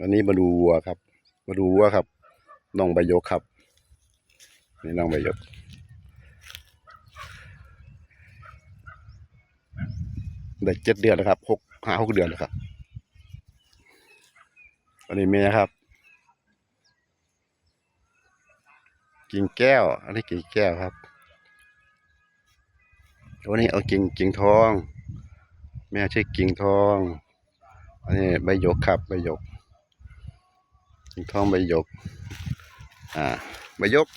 วันนี้มาดูวัวครับ มาดูวัวครับน้องใบยกครับ นี่น้องใบยก ได้เจ็ดเดือนแล้วครับหกห้าหกเดือนแล้วครับอันนี้เมียครับ กิ่งแก้ว อันนี้กิ่งแก้วครับวันนี้เอากิ่งกิ่งทอง แม่ชื่อกิ่งทอง อันนี้ใบยกครับใบยก ทองใบหยก อ่า ใบหยก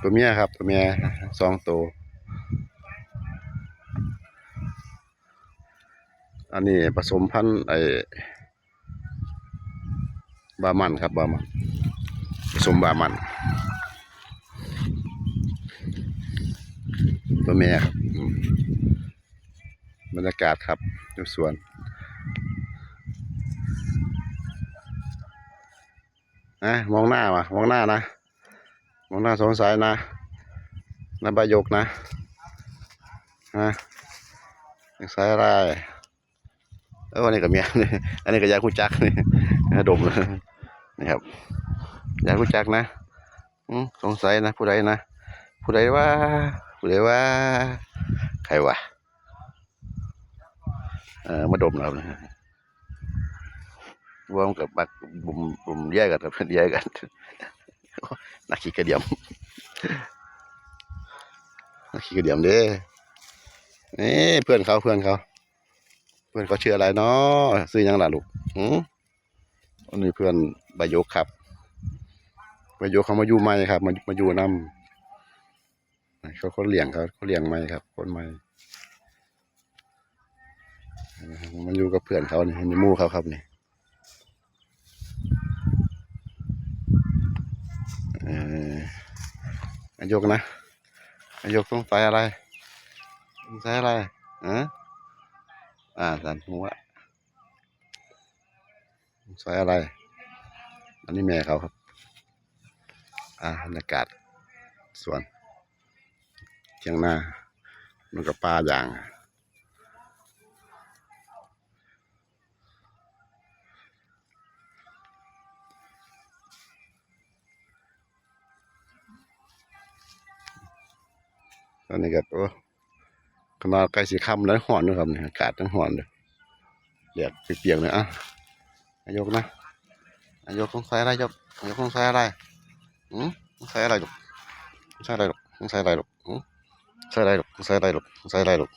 ตัวเมียครับ ตัวเมียสองตัว อันนี้ผสมพันธุ์ไอ้บามันครับบามันผสมบามัน ตัวเมียครับอืมบรรยากาศครับอยู่สวน นะมองหน้ามามองหน้านะ มองหน้าสงสัยนะนะบายกนะนะสงสัยอะไรเออวันนี้กับเมียอันนี้ก็ยาคู่จักนี่ดมเลยนี่ครับยาคู่จักนะอสงสัยนะผู้ใดนะผู้ใดว่าผู้ใดว่า ใครวะเออมาดมเรานะ รวมกับบักบุ่มบุ่มแยกกันครับแยกกันนักขี่กระเดียมนักขี่กระเดียมเด้นี่เพื่อนเขาเพื่อนเขา เพื่อนเขาชื่ออะไรเนาะซื้อยังล่ะลูกอืมอันนี้เพื่อนบายกครับบายกเขามาอยู่ใหม่ครับ มามาอยู่นำเขาเขาเลี้ยงเขาเขาเลี้ยงใหม่ครับ คนใหม่มาอยู่กับเพื่อนเขานี่นี่หมู่เขาครับเนี่เอายกนะนายกสงสัยอะไรสงสัยอะไรอะอ่าสันหัวสงสัยอะไร อันนี้แม่เขาครับ อ่าบรรยากาศสวนเทียงนามันก็ป่าอย่าง อันนี้ก็โอ้ขนาดใกล้สีค่ำแล้วห่อนด้วยครับเนี่ยอากาศทั้งห่อนเลยเดือดเปียกๆเลยอะนายกนะนายกสงใสัยอะไรยกนายกสงใสัยอะไรอืมสงสัยอะไรลูกสงสัยอะไรลูกสงสัยอะไรลูกอืมสงสัยอะไรลูกสงสัยอะไรลูกสงสัยอะไรลูก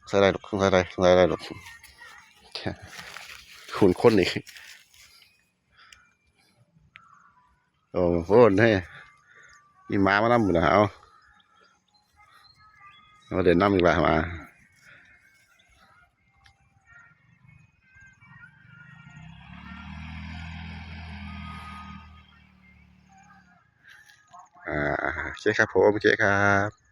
สงสัยอะไรลูกสงสัยอะไรสงสัยอะไรลูกหุ่นคนอีกโอ้โหนี่มีหมามานั่งอยู่นะเอาเอาเดินนั่งอีกแล้ว มาอ่าโอเคครับผมโอเคครับ